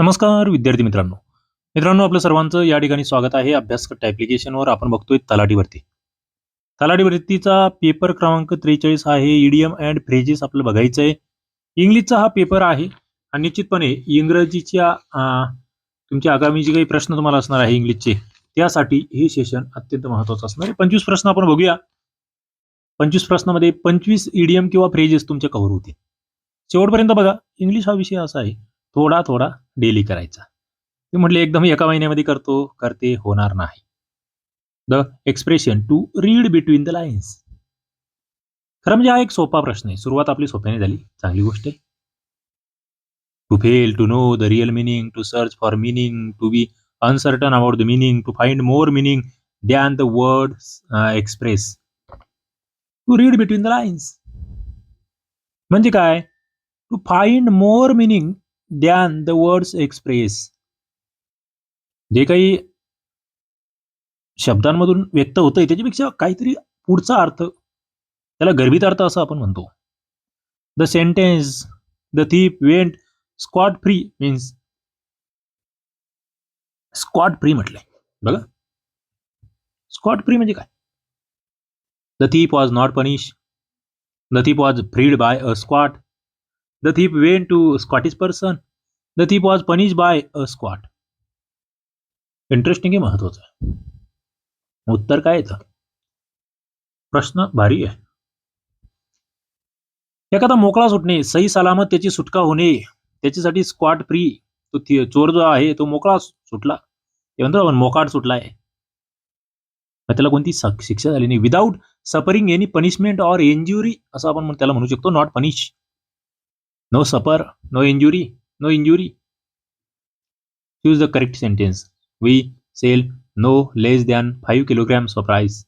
नमस्कार विद्यार्थी मित्रांनो. मित्रांनो आपलं सर्वांचं या ठिकाणी स्वागत आहे. अभ्यासकट ॲप्लिकेशनवर आपण बघतोय तलाठी भरती तलाठी भरतीचा पेपर क्रमांक त्रेचाळीस आहे. ईडीएम अँड फ्रेजेस आपलं बघायचं आहे इंग्लिशचा हा पेपर आहे आणि निश्चितपणे इंग्रजीच्या तुमचे आगामी जे काही प्रश्न तुम्हाला असणार आहे इंग्लिशचे त्यासाठी हे सेशन अत्यंत महत्वाचं असणार आहे. पंचवीस प्रश्न आपण बघूया. पंचवीस प्रश्नामध्ये पंचवीस ईडीएम किंवा फ्रेजेस तुमचे कव्हर होतील. शेवटपर्यंत बघा इंग्लिश हा विषय असा आहे. थोडा थोडा डेली करायचा. ते म्हटले एकदम एका महिन्यामध्ये करतो करते होणार नाही. The expression to read between the lines खरं म्हणजे हा एक सोपा प्रश्न आहे. सुरुवात आपली सोप्याने झाली. चांगली गोष्ट आहे. To fail to know the real meaning to search for meaning to be uncertain about the meaning to find more meaning than the word express to read between the lines म्हणजे काय? To find more meaning than the words express जे काही शब्दांमधून व्यक्त होतंय त्याच्यापेक्षा काहीतरी पुढचा अर्थ त्याला गर्भित अर्थ असं आपण म्हणतो. The sentence the thief went scot free means scot free म्हटलंय. बघा. स्कॉट फ्री म्हणजे काय? The thief was not punish the thief was freed by a scot The thief went to Scottish person. The thief was punished by a squat. Interesting आहे महत्वाचं आहे. उत्तर काय येतं? प्रश्न भारी आहे. एखादा मोकळा सुटणे सही सलामत त्याची सुटका होणे त्याच्यासाठी स्क्वॉट फ्री तो चोर जो आहे तो मोकळा सुटला. ते म्हणतो आपण मोकाट सुटलाय. मग त्याला कोणती शिक्षा झाली नाही. Without suffering any punishment or injury असं आपण त्याला म्हणू शकतो not punish no supper, no injury, no injury. Choose the correct sentence. We sell no less than 5 kilograms of rice.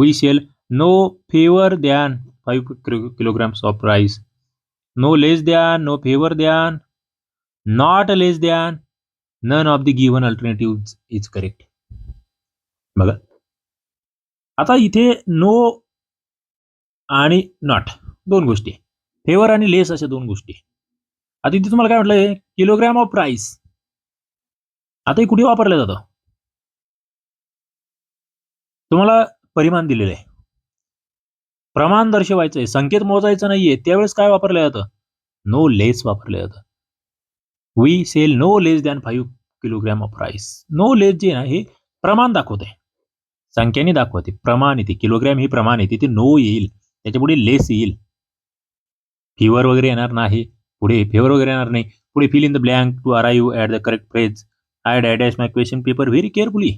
We sell no fewer than 5 kilo- kilograms of rice. No less than, no fewer than, not less than, none of the given alternatives is correct. बघा आता इथे no आणि not दोन गोष्टी आहे. Favour आणि लेस अशा दोन गोष्टी. आता इथे तुम्हाला काय म्हटलंय? किलोग्रॅम ऑफ प्राइस आता हे कुठे वापरलं जातं? तुम्हाला परिमाण दिलेलं आहे. प्रमाण दर्शवायचं आहे संकेत मोजायचं नाहीये त्यावेळेस काय वापरलं जातं? नो लेस वापरलं जातं. We sell no less than five kilogram of rice no less जे ना हे प्रमाण दाखवत आहे संख्येने दाखवते प्रमाण येते. किलोग्रॅम हे प्रमाण येते. ते नो येईल. त्याच्या पुढे लेस येईल. फिवर वगैरे येणार नाही. पुढे फेवर वगैरे येणार नाही. पुढे fill in the blank to arrive at the correct phrase I dash dash my question paper very carefully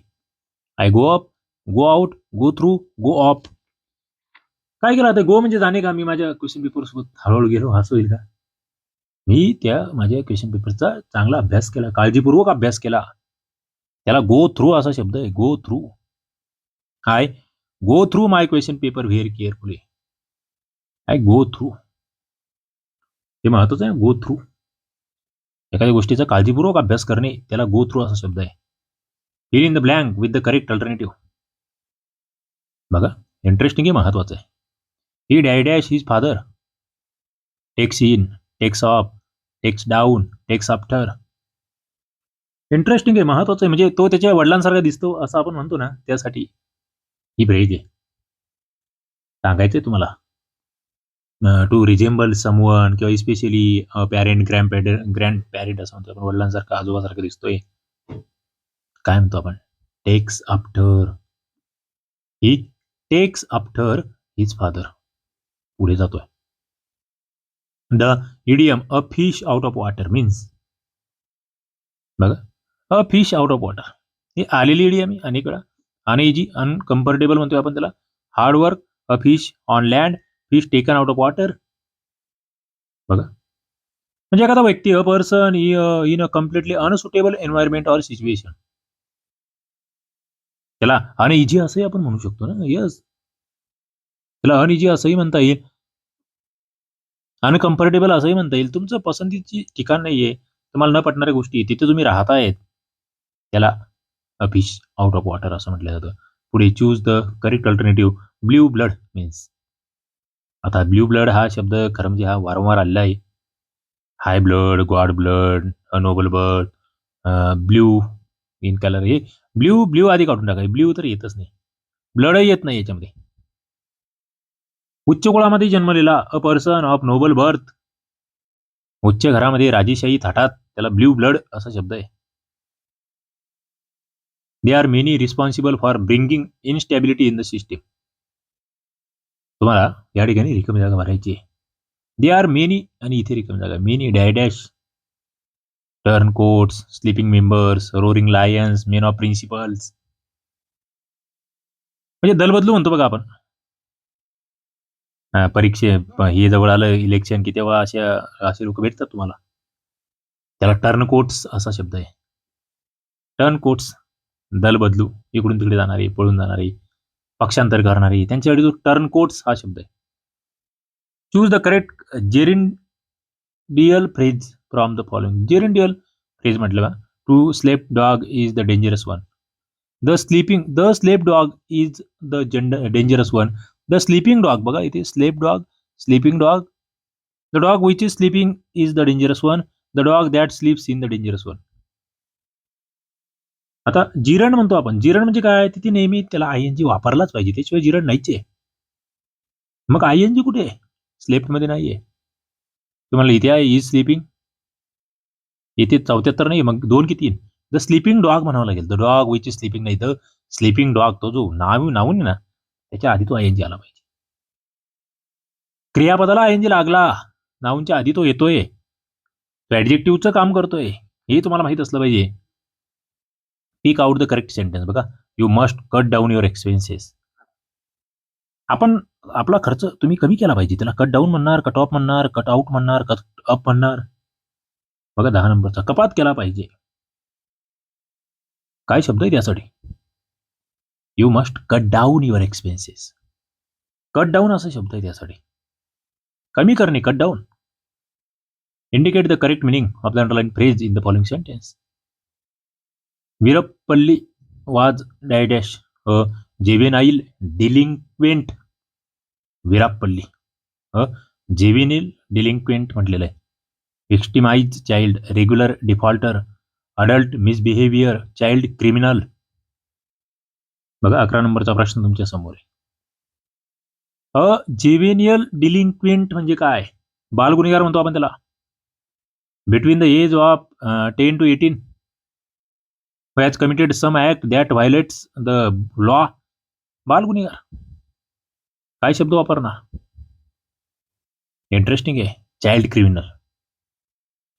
I go up go out go through go off काय केलं आता? गो म्हणजे जाणे का? मी माझ्या क्वेश्चन पेपर सोबत हळूहळू गेलो. असं होईल का? मी त्या माझ्या क्वेश्चन पेपरचा चांगला अभ्यास केला. काळजीपूर्वक अभ्यास केला. त्याला गो थ्रू असा शब्द आहे. Go through I go through my question paper very carefully I go through हे महत्वाचं आहे गो थ्रू एखाद्या गोष्टीचा काळजीपूर्वक अभ्यास करणे त्याला गो थ्रू असा शब्द आहे. Fill in the blank with the correct alternative बघा इंटरेस्टिंग हे महत्वाचं आहे. He dash dash his father takes in takes off takes down takes after interesting आहे महत्वाचं आहे म्हणजे तो त्याच्या वडिलांसारखा दिसतो असं आपण म्हणतो ना त्यासाठी. ही ब्रेज आहे. सांगायचंय तुम्हाला. टू रिझेंबल समवन किंवा especially parent grand parent grand parent असं म्हणतो आपण वडिलांसारखा आजोबासारखं दिसतोय. काय म्हणतो आपण? Takes after he takes after his father पुढे जातोय. The idiom a fish out of water means बघा a fish out of water ही आलेली इडियम आहे अनेक वेळा अनइजी अनकम्फर्टेबल म्हणतोय आपण त्याला hard work a fish on land fish taken out of water बघा. म्हणजे एखादा व्यक्ती a person in a completely unsuitable environment or situation त्याला अनइझी असंही आपण म्हणू शकतो ना? यस त्याला अनइझी असंही म्हणता येईल. अनकम्फर्टेबल असंही म्हणता येईल. तुमचं पसंतीची ठिकाण नाहीये. तुम्हाला न पटणाऱ्या गोष्टी तिथे तुम्ही राहतायत. त्याला a fish out of water असं म्हटलं जातं. पुढे choose the correct alternative blue blood means आता ब्ल्यू ब्लड हा शब्द खरं म्हणजे हा वारंवार आलेला आहे. High blood god blood noble blood blue in colour हे ब्ल्यू ब्ल्यू आधी काढून टाका ब्ल्यू तर येतच नाही. ब्लडही येत नाही याच्यामध्ये. उच्च कुळामध्ये जन्मलेला a person of noble birth. उच्च घरामध्ये राजेशाही थाटात त्याला ब्ल्यू ब्लड असा शब्द आहे. They are many responsible for bringing instability in the system तुम्हाला या ठिकाणी रिकामी जागा भरायची आहे. दे आर मेनी आणि इथे रिकामी जागा. Many dash dash turncoats sleeping members roaring lions men of principles म्हणजे दल बदलू म्हणतो बघा आपण. हा, परीक्षे हे जवळ आलं इलेक्शन की तेव्हा अशा असे लोक भेटतात तुम्हाला. त्याला टर्न कोट्स असा शब्द आहे. टर्न कोट्स दल बदलू इकडून तिकडे जाणारे पळून जाणारे. पक्षांतर करणारी. त्यांच्यासाठी जो टर्न कोट्स हा शब्द आहे. Choose the correct gerundial phrase from the following gerundial phrase म्हटलं का? To sleep dog is the dangerous one the sleeping the sleep dog is the gender dangerous one the sleeping dog बघा इथे sleep dog sleeping dog the dog which is sleeping is the dangerous one the dog that sleeps in the dangerous one आता gerund म्हणतो आपण. जिरण म्हणजे काय? तिथे नेहमी त्याला आय एन जी वापरलाच पाहिजे. त्याशिवाय जिरण नाहीच आहे मग आय एन जी कुठे? आहे स्लेप्ट नाही नाहीये. तुम्हाला इथे आहे इज स्लीपिंग. इथे चौथ्याहत्तर नाही मग दोन की तीन द स्लीपिंग डॉग म्हणावं लागेल. The dog which is sleeping नाही द स्लीपिंग डॉग तो जो नाव नावून ना त्याच्या आधी तो आय एन जी आला पाहिजे. क्रियापदाला आय एन जी लागला. नाऊनच्या आधी तो येतोय. तो ऍडजेक्टिव्हचं काम करतोय. हे तुम्हाला माहीत असलं पाहिजे. Pick out the correct sentence बघा you must cut down your expenses आपण आपला खर्च तुम्ही कमी केला पाहिजे. त्याला कट डाऊन म्हणणार कट ऑफ म्हणणार कट आउट म्हणणार कट अप म्हणणार. बघा दहा नंबरचा कपात केला पाहिजे. काय शब्द आहे त्यासाठी? You must cut down your expenses cut down असा शब्द आहे त्यासाठी. कमी करणे cut down indicate the correct meaning of the underline phrase in the following sentence Virappalli was dash dash a जेवेनाईल delinquent वीराप्पल्ली a juvenile delinquent म्हटलेलं आहे. एक्स्टिमाइज child regular defaulter adult misbehaviour child criminal. बघा अकरा नंबरचा प्रश्न तुमच्यासमोर आहे. अ जेवेनियल डिलिंक्वेंट म्हणजे काय? बालगुन्हेगार म्हणतो आपण त्याला. Between the age of ten to eighteen who has committed some act that violates the law. बालगुन्हेगार. काय शब्द वापरणार इंटरेस्टिंग आहे. चाइल्ड क्रिमिनल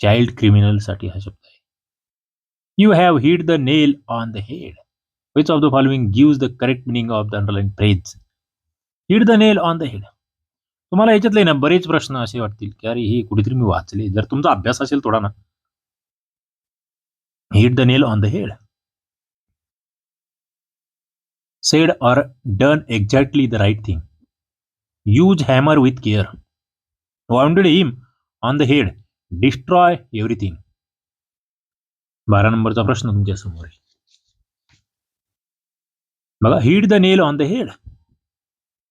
चाइल्ड क्रिमिनलसाठी हा शब्द आहे. You have hit the nail on the head which of the following gives the correct meaning of the underline phrase hit the nail on the head तुम्हाला याच्यातले ना बरेच प्रश्न असे वाटतील की अरे हे कुठेतरी मी वाचले. जर तुमचा अभ्यास असेल थोडा ना. Hit the nail on the head said or done exactly the right thing. Use hammer with care. Wounded him on the head. Destroy everything. बारा नंबरचा प्रश्न तुमच्यासमोर आहे बघा hit the nail on the head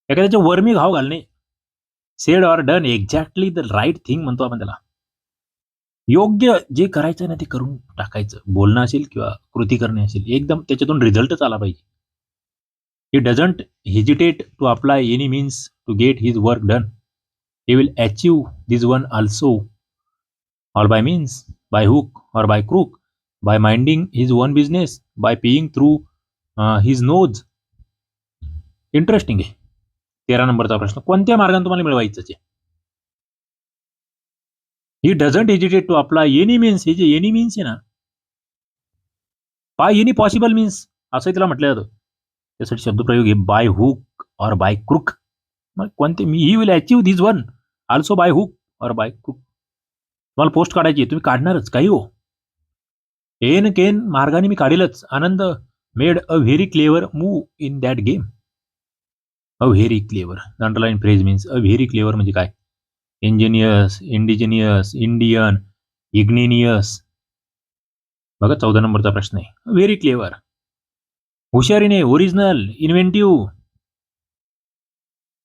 एखाद्याच्या वर्मी घाव घालणे said or done exactly the right thing म्हणतो आपण त्याला योग्य जे करायचं ना ते करून टाकायचं बोलणं असेल किंवा कृती करणे असेल एकदम त्याच्यातून रिझल्टच आला पाहिजे he doesn't hesitate to apply any means to get his work done. He will achieve this one also, all by means, by hook or by crook, by minding his own business, by paying through uh, his nose. Interesting आहे तेरा नंबरचा प्रश्न कोणत्या मार्गाने तुम्हाला मिळवायचं आहे he doesn't hesitate to apply any means हे जे एनी मीन्स आहे ना बाय एनी पॉसिबल मीन्स असं त्याला म्हटलं जातं त्यासाठी शब्दप्रयोग आहे by hook or by crook मग कोणते मी he will achieve this one also by hook or by crook तुम्हाला पोस्ट काढायची तुम्ही काढणारच काही हो. एन केन मार्गाने मी काढेलच. Anand made a very clever move in that game a very clever underline phrase means a very clever म्हणजे काय? इंजिनियस इंडिजिनियस इंडियन इग्निनियस बघा चौदा नंबरचा प्रश्न आहे. व्हेरी क्लेवर हुशारीने ओरिजिनल इन्व्हेंटिव्ह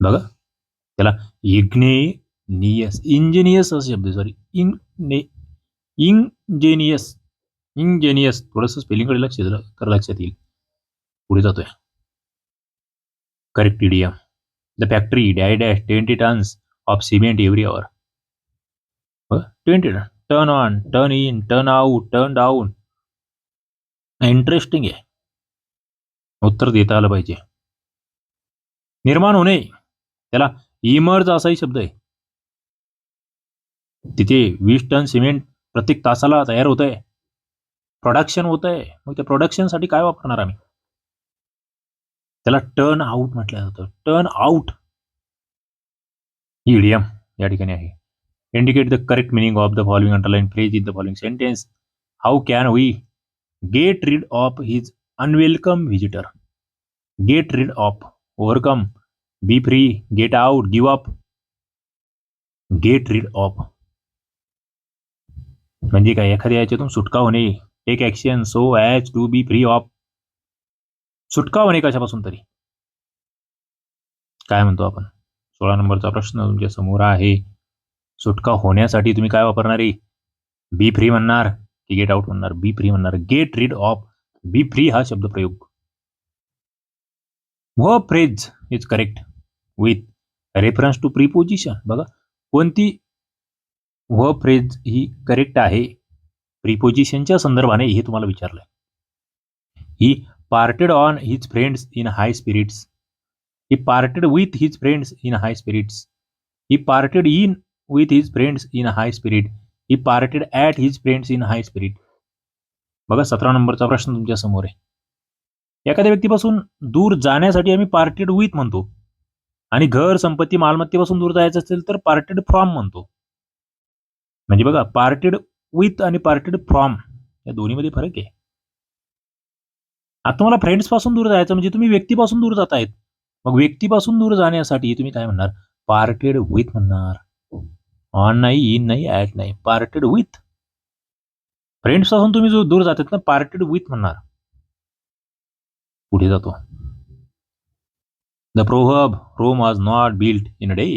बघा. त्याला इग्नेनियस इंजिनियस असा शब्द सॉरी इन ने इंजेनियस इंजेनियस थोडंसं स्पेलिंगकडे लक्ष कर लक्षात येईल. पुढे जातोय. Correct idiom the factory dash dash twenty tons of cement every hour twenty ton turn on turn in turn out turn down interesting आहे. उत्तर देता आलं पाहिजे. निर्माण होणे त्याला इमर्ज असाही शब्द आहे. तिथे वीस टन सिमेंट प्रत्येक तासाला तयार होत आहे प्रोडक्शन होत आहे मग त्या प्रोडक्शनसाठी काय वापरणार आम्ही? त्याला टर्न आउट म्हटलं जातं. टर्न आउट इडियम या ठिकाणी आहे. Indicate the correct meaning of the following underline phrase in the following sentence how can we get rid of his unwelcome visitor get rid of overcome be free get out give up get rid of म्हणजे काय? एखाद्या याच्यातून सुटका होणे. Take action so as to be free of सुटका होणे कशापासून तरी? काय म्हणतो आपण? सोळा नंबरचा प्रश्न तुमच्यासमोर आहे. सुटका होण्यासाठी तुम्ही काय वापरणार आहे? बी फ्री म्हणणार की गेट आउट म्हणणार? बी फ्री म्हणणार. Get rid of be free हा शब्दप्रयोग व phrase is correct with reference to preposition बघा कोणती व फ्रेज ही करेक्ट आहे? प्रीपोजिशनच्या संदर्भाने हे तुम्हाला विचारलंय. He parted on his friends in high spirits he parted with his friends in high spirits he parted in with his friends in high spirit he parted at his friends in high spirit बघा सतरा नंबरचा प्रश्न तुमच्यासमोर आहे. एखाद्या व्यक्तीपासून दूर जाण्यासाठी आम्ही पार्टेड विथ म्हणतो. आणि घर संपत्ती मालमत्तेपासून दूर जायचं असेल तर पार्टेड फ्रॉम म्हणतो. म्हणजे बघा पार्टेड विथ आणि पार्टेड फ्रॉम या दोन्हीमध्ये फरक आहे. आता तुम्हाला फ्रेंड्सपासून दूर जायचं म्हणजे तुम्ही व्यक्तीपासून दूर जात आहेत. मग व्यक्तीपासून दूर जाण्यासाठी तुम्ही काय म्हणणार? पार्टेड विथ म्हणणार. ऑन नाही इन नाही ऍट नाही. Parted with. फ्रेंड्सपासून तुम्ही जो दूर जातात ना पार्टेड विथ म्हणणार. पुढे जातो. The proverb Rome was not built in a day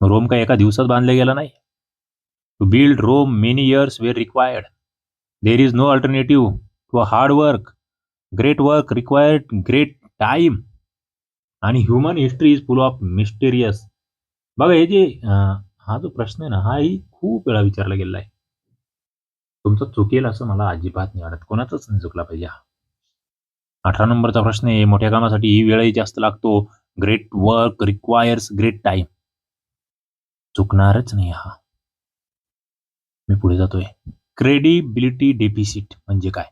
Rome काय एका दिवसात बांधला गेला नाही. To build Rome many years were required there is no alternative to a hard work great work required great time आणि human history is full of mysterious बघा हे जे हा जो प्रश्न आहे ना हाही खूप वेळा विचारला गेला आहे. तुमचं चुकेल असं मला अजिबात नाही वाटत. कोणाचाच नाही चुकला पाहिजे हा. अठरा नंबरचा प्रश्न आहे मोठ्या कामासाठी ही वेळही जास्त लागतो. Great work requires great time चुकणारच नाही हा. मी पुढे जातोय. क्रेडिबिलिटी डेफिसिट म्हणजे काय?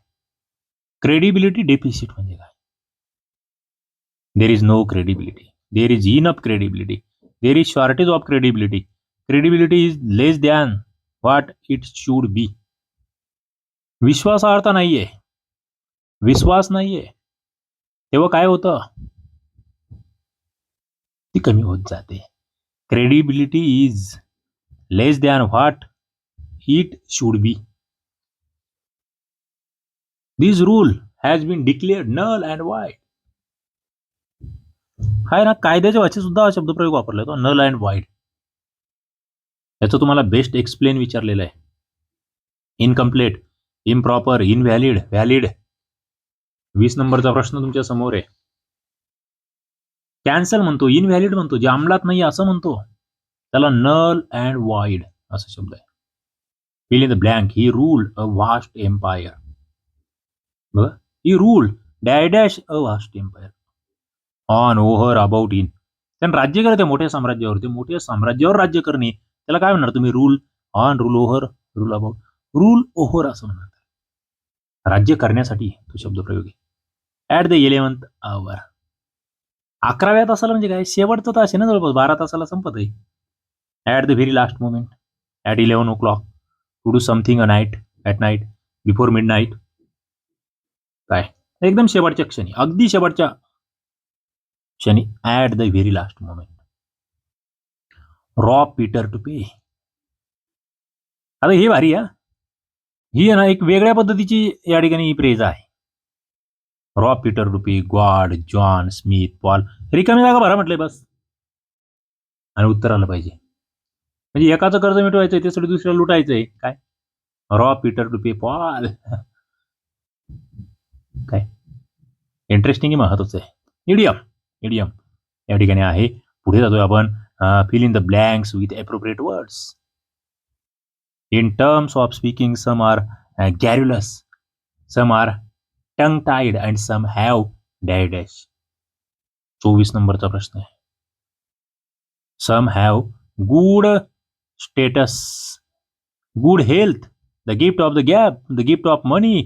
क्रेडिबिलिटी डेफिसिट म्हणजे काय? There is no credibility there is enough credibility there is shortage of credibility credibility is less than what it should be विश्वासार्थ नाहीये. विश्वास नाहीये. तेव्हा काय होतं? ती कमी होत जाते. Credibility is less than what it should be this rule has been declared null and void हाय ना कायद्याच्या वाचे सुद्धा हा शब्दप्रयोग वापरला जातो नल अँड वाईड याचं तुम्हाला बेस्ट एक्सप्लेन विचारलेलं आहे. इनकम्प्लीट इम्प्रॉपर इनव्हॅलिड व्हॅलिड वीस नंबरचा प्रश्न तुमच्यासमोर आहे. कॅन्सल म्हणतो इनव्हॅलिड म्हणतो जे अंमलात नाही असं म्हणतो. त्याला नल अँड वाईड असा शब्द आहे. Fill in the blank he rule a vast empire बघा he rule dash dash a vast empire on over about in त्यानं राज्य करते मोठ्या साम्राज्यावर ते मोठ्या साम्राज्यावर राज्य करणे. त्याला काय म्हणणार तुम्ही? Rule on rule over rule about rule over असं म्हणणार राज्य करण्यासाठी तो शब्द आहे. ऍट द इलेव्हन्थ आवर अकराव्या तासाला म्हणजे काय? शेवटचं तास आहे ना जवळपास. बारा तासाला संपत आहे. At the very last moment at eleven o'clock to do something a night at night before midnight काय? एकदम शेवटच्या क्षणी. अगदी शेवटच्या क्षणी. At the very last moment rob Peter to pay आता हे भारी आहे ही आहे ना एक वेगळ्या पद्धतीची या ठिकाणी प्रेज आहे. Rob Peter RuPay God John Smith Paul रिकामी जागा भरा म्हटलंय बस. आणि उत्तर आलं पाहिजे. म्हणजे एकाचं कर्ज मिटवायचंय त्यासाठी दुसऱ्याला लुटायचंय. काय? रॉ पीटर रुपी पॉल काय? इंटरेस्टिंग महत्वाचं आहे. इडियम इडियम या ठिकाणी आहे. पुढे जातोय आपण fill in the blanks with appropriate words in terms of speaking some are garrulous some are tongue tied and some have dash चोवीस नंबरचा प्रश्न आहे. Some have good status good health the gift of the gab the gift of money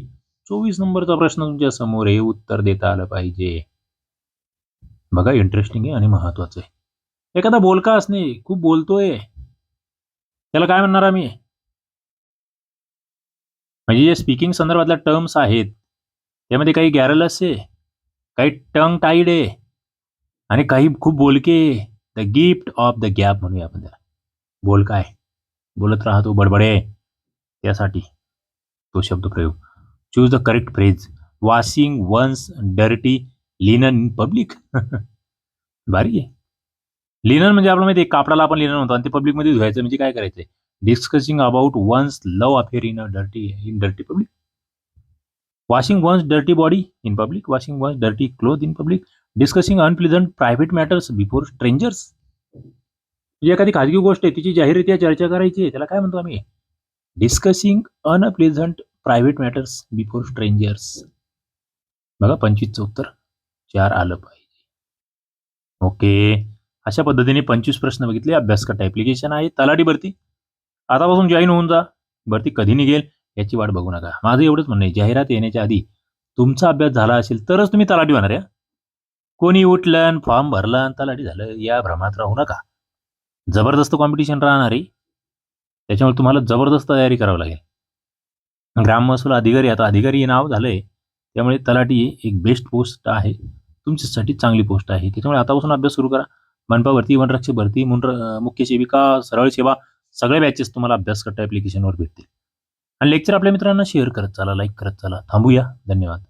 चोवीस नंबरचा प्रश्न तुमच्यासमोर हे उत्तर देता आलं पाहिजे. बघा इंटरेस्टिंग आहे आणि महत्वाचं आहे. एखादा बोलका असणे खूप बोलतोय. त्याला काय म्हणणार आम्ही? म्हणजे जे स्पीकिंग संदर्भातल्या टर्म्स आहेत त्यामध्ये काही गॅरलस आहे काही टंग टाईड आहे आणि काही खूप बोलके the gift of the gab म्हणूया आपण त्याला. बोल काय? बोलत राहतो बडबडे. त्यासाठी तो शब्द प्रयोग. Choose the correct phrase washing one's dirty linen in public भारी आहे. लिनन म्हणजे आपलं माहिती कापडाला आपण लिनन म्हणतो आणि ते पब्लिकमध्ये धुवायचं म्हणजे काय करायचं discussing about one's love affair in a dirty in dirty public washing one's dirty body in public washing one's dirty cloth in public discussing unpleasant private matters before strangers जी एखादी खाजगी गोष्ट आहे तिची जाहीररित्या चर्चा करायची आहे त्याला काय म्हणतो आम्ही? Discussing unpleasant private matters before strangers बघा पंचवीसचं उत्तर चार आलं पाहिजे. ओके अशा पद्धतीने पंचवीस प्रश्न बघितले अभ्यास करता आहे तलाठी भरती. आतापासून जॉईन होऊन जा. भरती कधी निघेल याची वाट बघू नका. माझं एवढंच म्हणणं आहे. जाहिरात येण्याच्या आधी तुमचा अभ्यास झाला असेल तरच तुम्ही तलाठी होणार या कोणी उठलं फॉर्म भरला तलाठी झालं या भ्रमात राहू नका. जबरदस्त कॉम्पिटिशन राहणार आहे त्याच्यामुळे तुम्हाला जबरदस्त तयारी करावी लागेल. ग्राम महसूल अधिकारी आता अधिकारी हे नाव झालंय त्यामुळे तलाठी एक बेस्ट पोस्ट आहे. तुमच्यासाठी चांगली पोस्ट आहे. त्याच्यामुळे आतापासून अभ्यास सुरू करा. मनपावरती वनरक्षक भरती मुनर मुख्य सेविका सरळ सेवा सगळ्या बॅचेस तुम्हाला अभ्यास करता ॲप्लिकेशनवर भेटतील. आणि लेक्चर आपल्या मित्रांना शेअर करत चला लाईक करत चला. थांबूया. धन्यवाद.